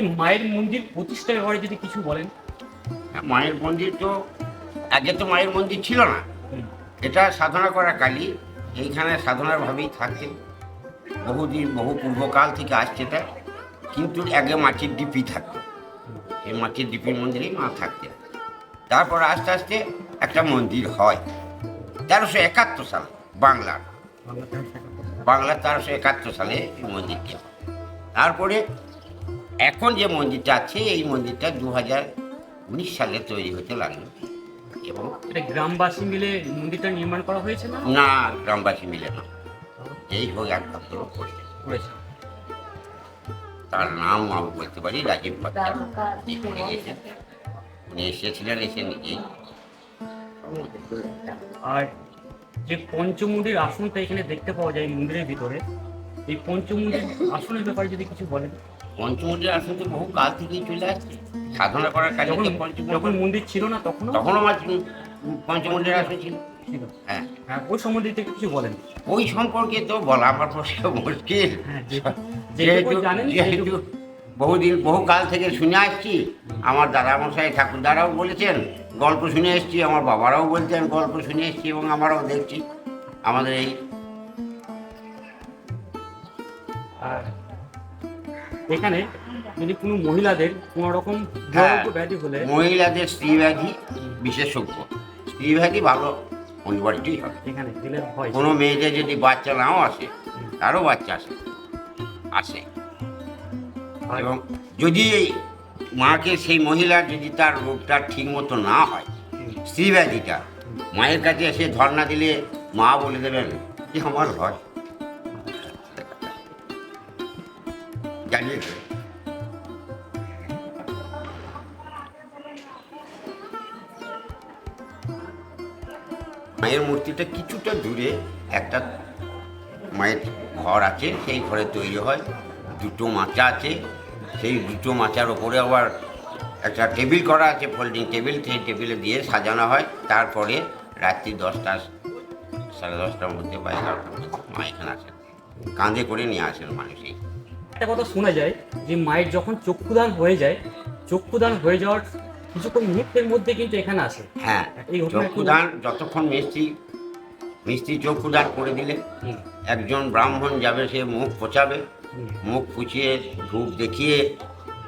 এই মায়ের মন্দির প্রতিষ্ঠার ব্যাপারে যদি কিছু বলেন। মায়ের মন্দির তো আগে তো মায়ের মন্দির ছিল না। এটা সাধনা করা কালী এইখানে সাধনার ভাবেই থাকতেন বহুদিন বহু পূর্বকাল থেকে আসছে এটা কিন্তু আগে মাটির ডিপি থাকতো। এই মাটির ডিপির মন্দিরেই মা থাকতেন। তারপর আস্তে আস্তে একটা মন্দির হয়। তেরোশো একাত্তর সাল বাংলার বাংলা তেরোশো একাত্তর সালে। এই মন্দিরটি তারপরে এখন যে মন্দিরটা আছে এই মন্দিরটা দু হাজার উনিশ সালে তৈরি হতে লাগল। এবং এটা গ্রামবাসী মিলে মন্দিরটা নির্মাণ করা হয়েছে না? না গ্রামবাসী মিলে না। এই হোক একমাত্র করেছে। তার নাম আমি বলতে পারি রাজীব উনি এসেছিলেন এসে নিজেই। আর যে পঞ্চমুন্ডির আসনটা এখানে দেখতে পাওয়া যায় মন্দিরের ভিতরে এই পঞ্চমুন্ডির আসনের ব্যাপারে যদি কিছু বলেন। পঞ্চমুন্ডির আসন তো বহু কাল থেকেই চলে আসছে। সাধনা করার কাজে যখন মন্দির ছিল না তখনও? তখনও আমার পঞ্চমুন্ডির আসন ছিল। হ্যাঁ। হ্যাঁ ওই সম্বন্ধে একটু কিছু বলেন ওই সম্পর্কে তো বলা আমার পক্ষে মুশকিল। হ্যাঁ যেহেতু বহুদিন বহু কাল থেকে শুনে আসছি। আমার দাদামশাই ঠাকুরদারাও বলেছেন গল্প শুনে এসছি আমার বাবারাও বলতেন গল্প শুনে এসছি এবং আমরাও দেখছি। আমাদের এই এখানে যদি কোনো মহিলাদের কোনো রকম হ্যাঁ। ব্যাধি হলে মহিলাদের স্ত্রী ব্যাধি বিশেষজ্ঞ। স্ত্রী ব্যাধি ভালো অনিবার্যই হবে। এখানে দিলে হয়। কোনো মেয়েদের যদি বাচ্চা নাও আসে তারও বাচ্চা আসে আসে। এবং যদি এই মাকে সেই মহিলার যদি তার রোগটা ঠিক মতো না হয় স্ত্রী ব্যাধিটা মায়ের কাছে এসে ধর্ণা দিলে মা বলে দেবেন যে আমার হয়। জানিয়ে দেবে। মায়ের মূর্তিটা কিছুটা দূরে একটা মায়ের ঘর আছে, সেই ঘরে তৈরি হয়। দুটো মাচা আছে, সেই দুটো মাচার ওপরে আবার একটা টেবিল করা আছে ফোল্ডিং টেবিল সেই টেবিলে দিয়ে সাজানো হয়। তারপরে রাত্রি দশটা, সাড়ে দশটার মধ্যে বা এগারোটার মধ্যে মা এখানে আসেন। কাঁধে করে নিয়ে আসেন মানুষই। একটা কথা শোনা যায় যে মায়ের যখন চক্ষুদান হয়ে যায় চক্ষুদান হয়ে যাওয়ার কিছুক্ষণ মুহূর্তের মধ্যে কিন্তু এখানে আসে। হ্যাঁ এই চক্ষুদান যতক্ষণ মিস্ত্রি মিস্ত্রি চক্ষুদান করে দিলে একজন ব্রাহ্মণ যাবে সে মুখ পচাবে মুখ পুছিয়ে ধূপ দেখিয়ে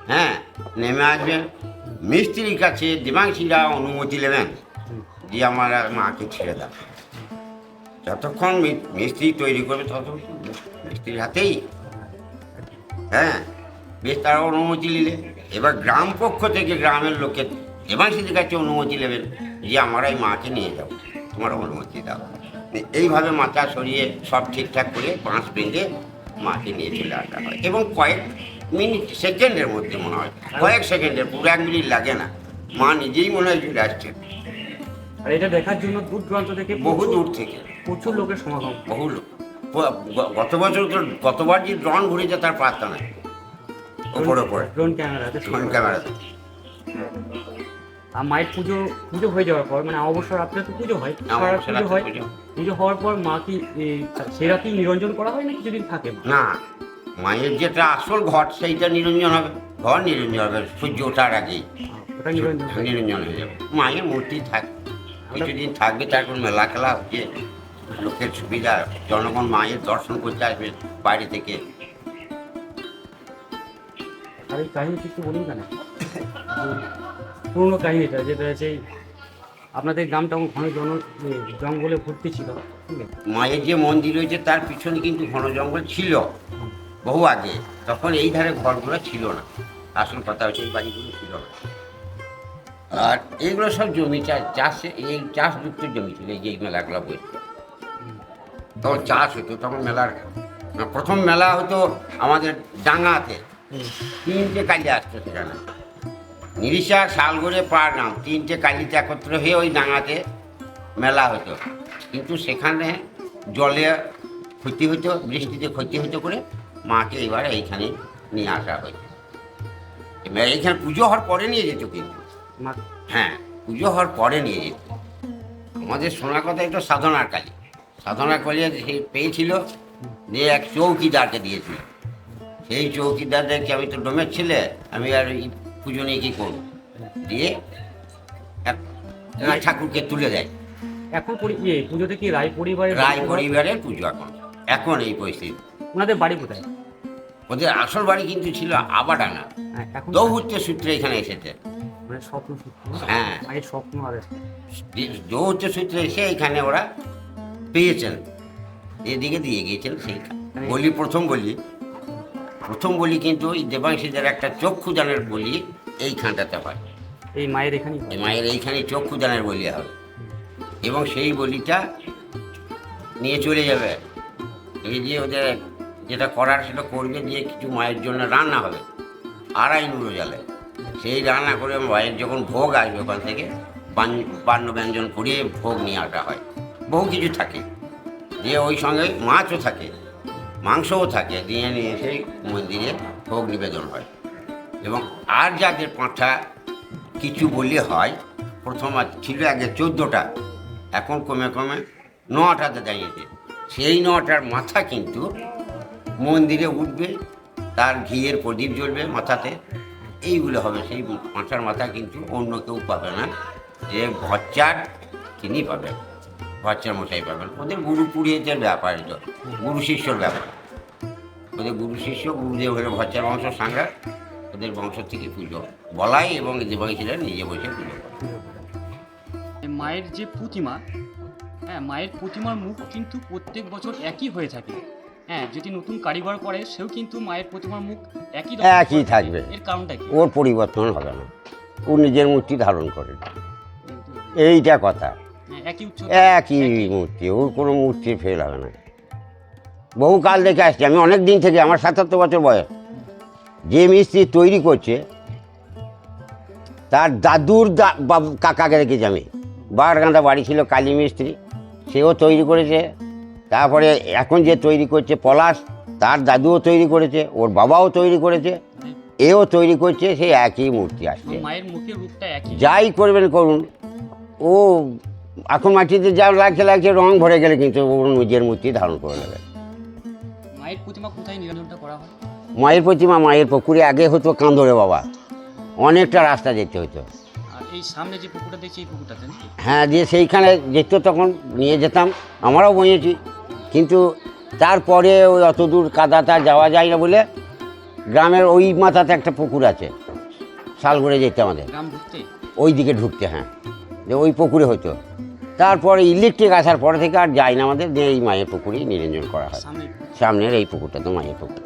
হ্যাঁ নেমে আসবে। মিস্ত্রির কাছে দেবাংশীরা অনুমতি নেবেন যে আমার মাকে ছেড়ে দাও যতক্ষণ মিস্ত্রি তৈরি করবে ততক্ষণ মিস্ত্রির হাতেই হ্যাঁ বেশ তারা অনুমতি নিলে। এবার গ্রাম পক্ষ থেকে গ্রামের লোকে দেবাংশীদের কাছে অনুমতি নেবেন যে আমার এই মাকে নিয়ে যাও তোমার অনুমতি দাও। এইভাবে মাথা সরিয়ে সব ঠিকঠাক করে পাঁচ বেঁধে মাকে নিয়ে চলে আসা হয়। এবং কয়েক মিনিট সেকেন্ডের মধ্যে মনে হয় কয়েক সেকেন্ডের পুরো এক মিনিট লাগে না। মা নিজেই মনে হয় চলে আসছে। আর এটা দেখার জন্য দূর দূরান্ত থেকে বহু দূর থেকে। প্রচুর লোকের সমাগম। বহু লোক। গত বছর তো গতবার যে ড্রোন ঘুরেছে তার পাত্তা নাই। ওপরে ওপরে। ড্রোন ক্যামেরাতে। ড্রোন ক্যামেরাতে। আর মায়ের পুজো পুজো হয়ে যাওয়ার পর মানে অবসর রাত্রে তো পুজো হয় পুজো হয়। পুজো। হওয়ার পর মা কি সে রাতেই নিরঞ্জন করা হয় না কিছুদিন থাকে? না মায়ের যেটা আসল ঘট সেইটা নিরঞ্জন হবে। ঘর নিরঞ্জন হবে সূর্য ওঠার আগেই। ওটা নিরঞ্জন নিরঞ্জন হয়ে যাবে। মায়ের মূর্তি থাক কিছুদিন থাকবে তারপর মেলা খেলা হচ্ছে। লোকের সুবিধা জনগণ মায়ের দর্শন করতে আসবে বাইরে থেকে। আর এই কাহিনী একটু বলুন কেন? পুরোনো কাহিনীটা যেটা হচ্ছে আপনাদের গ্রামটা ঘন জন জঙ্গলে ভর্তি ছিল মায়ের যে মন্দির রয়েছে তার পিছনে কিন্তু ঘন জঙ্গল ছিল বহু আগে। তখন এই ধারে ঘরগুলো ছিল না। আসল কথা হচ্ছে এই বাড়িগুলো ছিল না। আর এইগুলো সব জমি চাষ চাষে এই চাষযুক্ত জমি ছিল এই যে মেলাগুলো বলছে তখন চাষ হতো তখন মেলার প্রথম মেলা হতো আমাদের ডাঙাতে তিনটে কালী আসতো সেখানে। নিরিশা শালগড়ে পার নাম তিনটে কালিতে একত্র হয়ে ওই ডাঙাতে মেলা হতো। কিন্তু সেখানে জলে ক্ষতি হতো বৃষ্টিতে ক্ষতি হতো করে মাকে এবার এইখানে নিয়ে আসা হয়েছে। এইখানে পুজো হওয়ার পরে নিয়ে যেত কিন্তু। হ্যাঁ পুজো হওয়ার পরে নিয়ে যেত। আমাদের শোনা কথা একটু সাধনার কালী। সাধনা কালী সে পেয়েছিল যে এক চৌকিদারকে দিয়েছিল। সেই চৌকিদারদেরকে আমি তো ডোমের ছেলে আমি আর এই পুজো নিয়ে কী করব? দিয়ে এক ঠাকুরকে তুলে দেয়। এখন ইয়ে পুজোতে কি রায় পরিবারের রায় পরিবারের পুজো এখন। এখন এই পরিস্থিতি। ওনাদের বাড়ি কোথায়? ওদের আসল বাড়ি কিন্তু ছিল আবাডাঙ্গা। হ্যাঁ, এখন দৌহূর্ত সূত্রে এখানে এসেছে। মানে হ্যাঁ। মায়ের স্বপ্ন আর দৌহূর্ত সূত্রে এসে এখানে ওরা পেয়েছেন। এদিকে দিয়ে গিয়েছেন সেই বলি প্রথম বলি। প্রথম বলি কিন্তু ওই দেবাংশীদের একটা চক্ষু দানের বলি এইখানটাতে হয়। এই মায়ের এখানে মায়ের এইখানে চক্ষু দানের বলি হবে এবং সেই বলিটা নিয়ে চলে যাবে। এই যে ওদের যেটা করার সেটা করবে দিয়ে কিছু মায়ের জন্য রান্না হবে। আড়াই নুড়ো জালে। সেই রান্না করে মায়ের যখন ভোগ আসবে ওখান থেকে বান্ন ব্যঞ্জন করিয়ে ভোগ নিয়ে আসা হয়। বহু কিছু থাকে। দিয়ে ওই সঙ্গে মাছও থাকে, মাংসও থাকে। দিয়ে নিয়ে এসে মন্দিরে ভোগ নিবেদন হয়। এবং আর যাদের পাঁঠা কিছু বললে হয়, প্রথম ছিল আগে চোদ্দোটা, এখন কমে কমে নটাতে দাঁড়িয়েছে। সেই নটার মাথা কিন্তু মন্দিরে উঠবে, তার ঘিয়ের প্রদীপ জ্বলবে মাথাতে। এইগুলো হবে, সেই পাঁঠার মাথা কিন্তু অন্য কেউ পাবে না, যে ভচ্চার তিনি পাবেন। ভচ্চার মশাই পাবেন ওদের গুরু পুরোহিতের ব্যাপার এটা। গুরু শিষ্যর ব্যাপার। ওদের গুরু শিষ্য গুরুদেব হলো ভচ্চার বংশ সাংরা ওদের বংশ থেকে পুজো বলাই এবং দেবাংশীরা নিজে বসে পুজো মায়ের যে প্রতিমা হ্যাঁ মায়ের প্রতিমার মুখ কিন্তু প্রত্যেক বছর একই হয়ে থাকে। হ্যাঁ যদি নতুন কারিগর করে সেও কিন্তু মায়ের প্রতিমার মুখ একই একই থাকবে। এর কারণটা কি? ওর পরিবর্তন হবে না। ও নিজের মূর্তি ধারণ করে। এইটা কথা। একই মূর্তি ওর কোনো মূর্তি ফেল হবে না। বহু কাল দেখে আসছি আমি অনেক দিন থেকে আমার সাতাত্তর বছর বয়স। যে মিস্ত্রি তৈরি করছে তার দাদুর দা বাব- কাকাকে দেখেছি আমি। বারগাঁদা বাড়ি ছিল কালী মিস্ত্রি সেও তৈরি করেছে। তারপরে এখন যে তৈরি করছে পলাশ তার দাদুও তৈরি করেছে ওর বাবাও তৈরি করেছে এও তৈরি করছে সেই একই মূর্তি আসছে। মায়ের মুখের রূপটা একই। যাই করবেন করুন ও এখন মাটিতে যা লাগছে লাগছে রং ভরে গেলে কিন্তু নিজের মূর্তি ধারণ করে নেবে। মায়ের প্রতিমা কোথায় করা হয়? মায়ের প্রতিমা মায়ের পুকুরে আগে হতো কান্দরে বাবা। অনেকটা রাস্তা যেতে হতো। এই সামনে যে পুকুরটা দেখছি এই পুকুরটাতে হ্যাঁ দিয়ে সেইখানে যেত তখন নিয়ে যেতাম। আমরাও বইয়েছি কিন্তু তারপরে ওই অত দূর কাদাটা যাওয়া যায় না বলে গ্রামের ওই মাথাতে একটা পুকুর আছে। শালগড়ে যেতে আমাদের। ওই দিকে ঢুকতে হ্যাঁ। যে ওই পুকুরে হতো। তারপরে ইলেকট্রিক আসার পরে থেকে আর যাই না আমাদের যে এই মায়ের পুকুরেই নিরঞ্জন করা হয়। সামনের এই পুকুরটা তো মায়ের পুকুর।